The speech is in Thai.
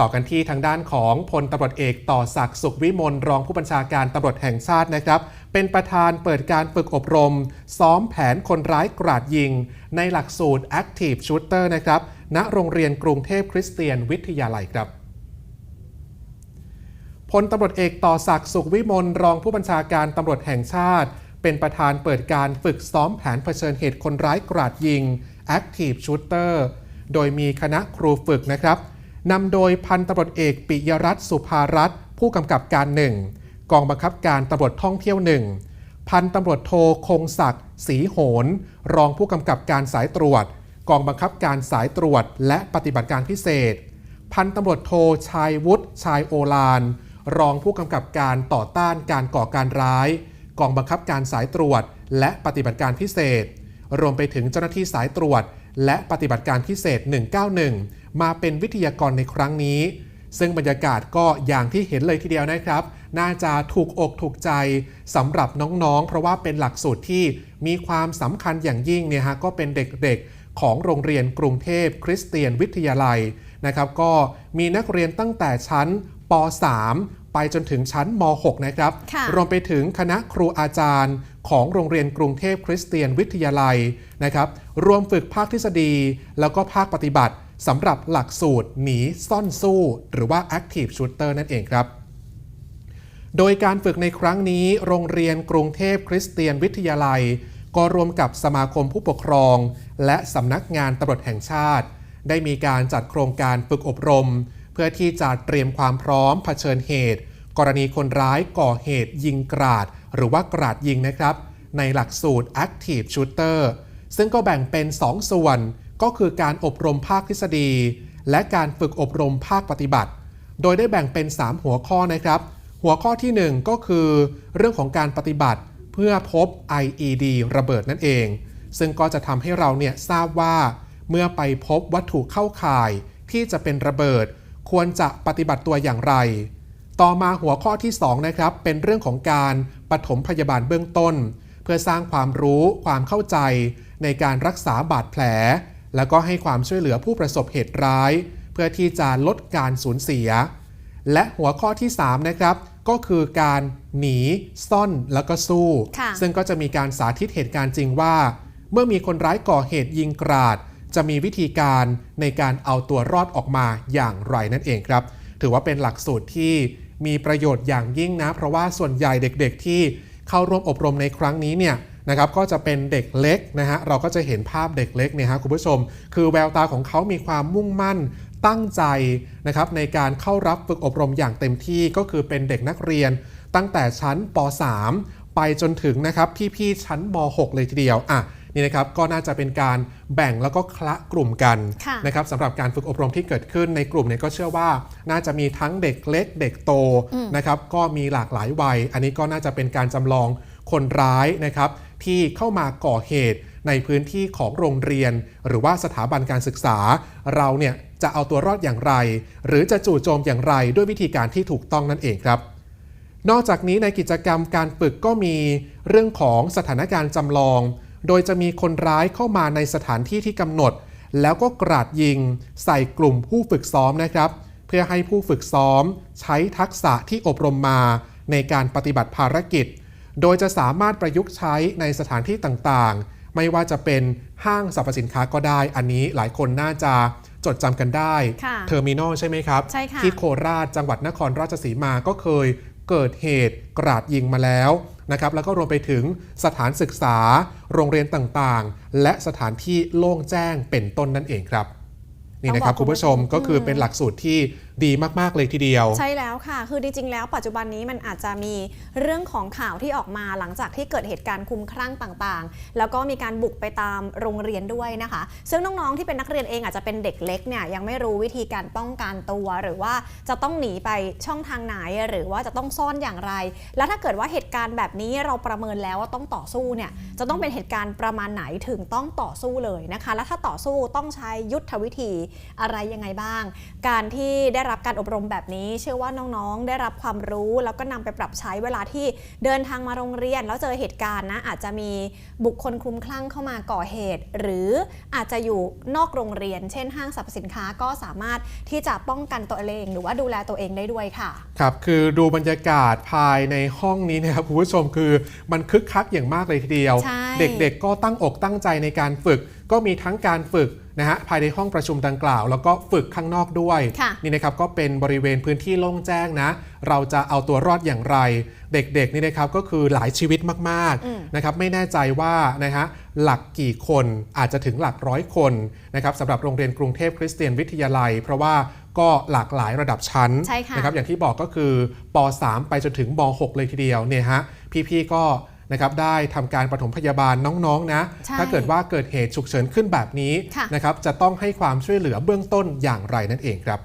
ต่อกันที่ทางด้านของพลตำรวจเอกต่อศักดิ์สุขวิมลรองผู้บัญชาการตำรวจแห่งชาตินะครับ เป็นประธานเปิดการฝึกอบรม ซ้อมแผนคนร้ายกราดยิง ในหลักสูตร Active Shooter นะครับ ณโรงเรียนกรุงเทพคริสเตียนวิทยาลัยครับพลตำรวจเอกต่อศักดิ์สุขวิมลรองผู้บัญชาการตำรวจแห่งชาติ เป็นประธานเปิดการฝึกซ้อมแผนเผชิญเหตุคนร้ายกราดยิง Active Shooter โดยมีคณะครูฝึกนะครับ นำโดยพันตำรวจเอกปิยรัตน์สุภารัตน์ผู้กำกับการหนึ่งกองบังคับการตำรวจท่องเที่ยวหนึ่งพันตำรวจโทคงศักดิ์ศรีโหน รองผู้กำกับการสายตรวจ กองบังคับการสายตรวจ และปฏิบัติการพิเศษ พันตำรวจโทชายวุฒิชายโอลาน รองผู้กำกับการต่อต้านการก่อการร้าย กองบังคับการสายตรวจ และปฏิบัติการพิเศษ รวมไปถึงเจ้าหน้าที่สายตรวจ และปฏิบัติการพิเศษ 191 มาเป็นวิทยากรในครั้งนี้ ซึ่งบรรยากาศก็อย่างที่เห็นเลยทีเดียวนะครับ น่าจะถูกอกถูกใจสำหรับน้องๆ เพราะว่าเป็นหลักสูตรที่มีความสำคัญอย่างยิ่งเนี่ยฮะก็เป็นเด็กๆของโรงเรียนกรุงเทพคริสเตียนวิทยาลัยนะครับ ก็มีนักเรียนตั้งแต่ชั้นป .3 ไปจนถึงชั้นม .6 นะครับค่ะรวมไปถึงคณะครูอาจารย์ของโรงเรียนกรุงเทพคริสเตียนวิทยาลัยนะครับ รวมฝึกภาคทฤษฎี แล้วก็ภาคปฏิบัติ สำหรับหลักสูตรหนีซ่อนสู้ หรือว่า Active Shooter นั่นเองครับ โดยการฝึกในครั้งนี้ โรงเรียนกรุงเทพคริสเตียนวิทยาลัย ก็รวมกับสมาคมผู้ปกครอง และสำนักงานตำรวจแห่งชาติ ได้มีการจัดโครงการฝึกอบรม เพื่อที่จะเตรียมความพร้อมเผชิญเหตุ กรณีคนร้ายก่อเหตุยิงกราด หรือว่ากราดยิงนะครับ ในหลักสูตร Active Shooter ซึ่งก็แบ่งเป็น 2 ส่วน ก็คือการอบรมภาคทฤษฎี และการฝึกอบรมภาคปฏิบัติ โดยได้แบ่งเป็น 3 หัวข้อนะครับ หัวข้อทีหนึ่1 ก็คือ เรื่องของการปฏิบัติเพื่อพบ IED ระเบิดนั่นเอง ซึ่งก็จะทำให้เราเนี่ยทราบว่า เมื่อไปพบวัตถุเข้าข่ายที่จะเป็นระเบิด ควรจะปฏิบัติตัวอย่างไร ต่อมาหัวข้อที่ 2 นะครับ เป็นเรื่องของการปฐมพยาบาลเบื้องต้น เพื่อสร้างความรู้ความเข้าใจในการรักษาบาดแผล แล้วก็ให้ความช่วยเหลือผู้ประสบเหตุร้าย เพื่อที่จะลดการสูญเสีย และหัวข้อที่ 3 นะครับ ก็คือการหนี ซ่อนแล้วก็สู้ค่ะซึ่งก็จะมีการสาธิตเหตุการณ์จริงว่า เมื่อมีคนร้ายก่อเหตุยิงกราด จะมีวิธีการในการเอาตัวรอดออกมาอย่างไรนั่นเองครับ ถือว่าเป็นหลักสูตรที่มีประโยชน์อย่างยิ่งนะ เพราะว่าส่วนใหญ่เด็กๆที่เข้าร่วมอบรมในครั้งนี้เนี่ย นะครับก็จะเป็นเด็กเล็กนะฮะเราก็จะเห็นภาพเด็กเล็กเนี่ยฮะคุณผู้ชม คือแววตาของเขามีความมุ่งมั่นตั้งใจนะครับในการเข้ารับฝึกอบรมอย่างเต็มที่ก็คือเป็นเด็กนักเรียน ตั้งแต่ชั้นป .3 ไปจนถึงนะครับพี่ๆชั้นม .6 เลยทีเดียวอะนี่นะครับก็น่าจะเป็นการแบ่งแล้วก็คละกลุ่มกันค่ะนะครับสำหรับการฝึกอบรมที่เกิดขึ้นในกลุ่มเนี่ยก็เชื่อว่า น่าจะมีทั้งเด็กเล็กเด็กโตนะครับก็มีหลากหลายวัย อันนี้ก็น่าจะเป็นการจำลองคนร้ายนะครับ ที่เข้ามาก่อเหตุในพื้นที่ของโรงเรียน หรือว่าสถาบันการศึกษา เราเนี่ยจะเอาตัวรอดอย่างไร หรือจะจู่โจมอย่างไรด้วยวิธีการที่ถูกต้องนั่นเองครับ นอกจากนี้ในกิจกรรมการฝึกก็มีเรื่องของสถานการณ์จำลอง โดยจะมีคนร้ายเข้ามาในสถานที่ที่กำหนด แล้วก็กราดยิง ใส่กลุ่มผู้ฝึกซ้อมนะครับ เพื่อให้ผู้ฝึกซ้อม ใช้ทักษะที่อบรมมาในการปฏิบัติภารกิจ โดยจะสามารถประยุกต์ใช้ในสถานที่ต่างๆ ไม่ว่าจะเป็นห้างสรรพสินค้าก็ได้ อันนี้หลายคนน่าจะจดจำกันได้ค่ะเทอร์มินอลใช่ไหมครับใช่ค่ะที่โคราชจังหวัดนครราชสีมาก็เคยเกิดเหตุกราดยิงมาแล้วนะครับแล้วก็รวมไปถึงสถานศึกษา โรงเรียนต่างๆ และสถานที่โล่งแจ้งเป็นต้นนั่นเองครับ นี่นะครับต้คุองบอกณผู้ชมคุณผู้ชมก็คือเป็นหลักสูตรที่ดีมากๆเลยทีเดียว ใช่แล้วค่ะ คือจริงๆแล้วปัจจุบันนี้มันอาจจะมีเรื่องของข่าวที่ออกมาหลังจากที่เกิดเหตุการณ์คลุมคลั่งต่างๆ แล้วก็มีการบุกไปตามโรงเรียนด้วยนะคะ ซึ่งน้องๆที่เป็นนักเรียนเองอาจจะเป็นเด็กเล็กเนี่ยยังไม่รู้วิธีการป้องกันตัว หรือว่าจะต้องหนีไปช่องทางไหนหรือว่าจะต้องซ่อนอย่างไร แล้วถ้าเกิดว่าเหตุการณ์แบบนี้เราประเมินแล้วว่าต้องต่อสู้เนี่ยจะต้องเป็นเหตุการณ์ประมาณไหนถึงต้องต่อสู้เลยนะคะ แล้วถ้าต่อสู้ต้องใช้ยุทธวิธีอะไรยังไงบ้าง การที่ได้รับการอบรมแบบนี้ เชื่อว่าน้องๆ ได้รับความรู้แล้วก็นำไปปรับใช้เวลาที่เดินทางมาโรงเรียน แล้วเจอเหตุการณ์นะอาจจะมีบุคคลคลุมคลั่งเข้ามาก่อเหตุ หรืออาจจะอยู่นอกโรงเรียน เช่น ห้างสรรพสินค้าก็สามารถที่จะป้องกันตัวเอง หรือว่าดูแลตัวเองได้ด้วยค่ะครับคือดูบรรยากาศภายในห้องนี้นะครับคุณผู้ชมคือมันคึกคักอย่างมากเลยทีเดียวใช่เด็กๆก็ตั้งอกตั้งใจในการฝึก ก็มีทั้งการฝึกนะฮะภายในห้องประชุมดังกล่าว แล้วก็ฝึกข้างนอกด้วยค่ะนี่นะครับก็เป็นบริเวณพื้นที่โล่งแจ้งนะ เราจะเอาตัวรอดอย่างไร เด็กๆนี่นะครับก็คือหลายชีวิตมากอืมๆนะครับไม่แน่ใจว่านะฮะหลักกี่คนอาจจะถึงหลักร้อยคนนะครับสำหรับโรงเรียนกรุงเทพคริสเตียนวิทยาลัย เพราะว่าก็หลากหลายระดับชั้นใช่ค่ะนะครับอย่างที่บอกก็คือป .3 ไปจนถึงม .6 เลยทีเดียวเนี่ยฮะพี่ๆก็ นะครับได้ทำการปฐมพยาบาลน้องๆนะใช่ถ้าเกิดว่าเกิดเหตุฉุกเฉินขึ้นแบบนี้ค่ะนะครับจะต้องให้ความช่วยเหลือเบื้องต้นอย่างไรนั่นเองครับ